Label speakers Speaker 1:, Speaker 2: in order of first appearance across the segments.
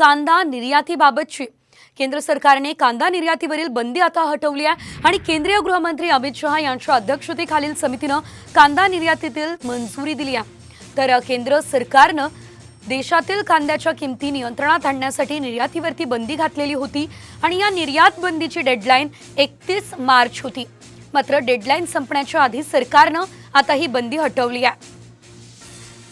Speaker 1: कांदा निर्यातीबाबतची. केंद्र सरकारने कांदा निर्यातीवरील बंदी आता हटवली आहे आणि केंद्रीय गृहमंत्री अमित शहा यांच्या अध्यक्षतेखालील समितीनं कांदा निर्यातीतील मंजुरी दिली आहे. तर केंद्र सरकारनं देशातील कांद्याच्या किमती नियंत्रणात आणण्यासाठी निर्यातीवरती बंदी घातलेली होती आणि या निर्यात बंदीची डेडलाईन एकतीस मार्च होती. मात्र डेडलाईन संपण्याच्या आधी सरकारनं आता ही बंदी हटवली आहे.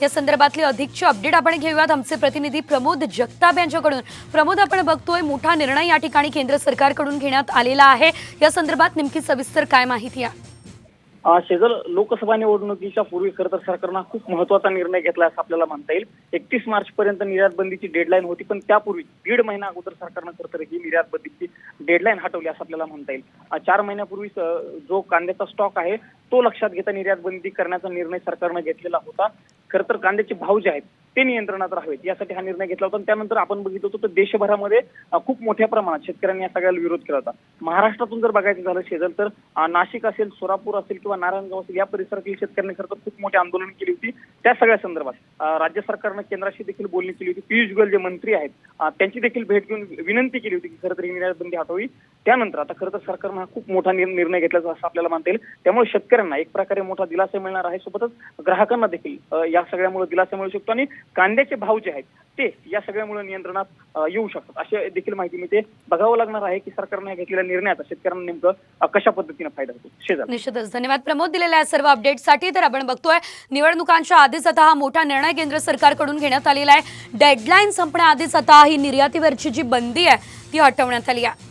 Speaker 1: या संदर्भातले अधिकची अपडेट आपण घेऊयात. आमचे प्रतिनिधी प्रमोद जगताप यांच्याकडून. प्रमोद आपण बघतोय मोठा निर्णय या ठिकाणी केंद्र सरकारकडून घेण्यात आलेला आहे. या संदर्भात नेमकी सविस्तर काय माहिती आहे?
Speaker 2: शेजल लोकसभा निवडणुकीच्या पूर्वी खरं तर सरकारनं खूप महत्त्वाचा निर्णय घेतला असं आपल्याला म्हणता येईल. एकतीस मार्च पर्यंत निर्यात बंदीची डेडलाईन होती पण त्यापूर्वी दीड महिना अगोदर सरकारनं खरं तर ही निर्यात बंदीची डेडलाईन हटवली असं आपल्याला म्हणता येईल. चार महिन्यापूर्वी जो कांद्याचा स्टॉक आहे तो लक्षात घेता निर्यात बंदी करण्याचा निर्णय सरकारनं घेतलेला होता. खरं तर कांद्याचे भाव जे आहेत ते नियंत्रणात राहावेत यासाठी हा निर्णय घेतला होता त्यानंतर आपण बघितलं होतं तर देशभरामध्ये खूप मोठ्या प्रमाणात शेतकऱ्यांनी या सगळ्याला विरोध केला होता. महाराष्ट्रातून जर बघायचं झालं शेजल तर नाशिक असेल सोलापूर असेल किंवा नारायणगाव असेल या परिसरातील शेतकऱ्यांनी खरं तर खूप मोठे आंदोलन केली होती. त्या सगळ्या संदर्भात राज्य सरकारनं केंद्राशी देखील बोलणी केली होती. पियुष गोयल जे मंत्री आहेत त्यांची देखील भेट घेऊन विनंती केली होती की खरं तर ही निर्यात बंदी हटवावी. त्यानंतर आता खरं तर सरकारनं हा खूप मोठा निर्णय घेतल्याचा असं आपल्याला मानता येईल. त्यामुळे शेतकऱ्यांना एक प्रकारे मोठा दिलासा मिळणार आहे. सोबतच ग्राहकांना देखील या सगळ्यामुळे दिलासा मिळू शकतो आणि कांद्याचे भाव जे आहेत ते या सगळ्यामुळे नियंत्रणात येऊ शकतात. अशी देखील माहिती मिळते बघावं लागणार आहे की सरकारने घेतलेल्या निर्णयाचा शेतकऱ्यांना नेमकं कशा पद्धतीने फायदा होतो. शेजार
Speaker 1: निश्चितच. धन्यवाद. प्रमोद दिलेल्या सर्व अपडेटसाठी तर आपण बघतोय निवडणुकांच्या आधीच आता हा मोठा निर्णय केंद्र सरकारकडून घेण्यात आलेला आहे. डेडलाईन संपण्याआधीच आता ही निर्यातीवरची जी बंदी आहे ती हटवण्यात आली आहे.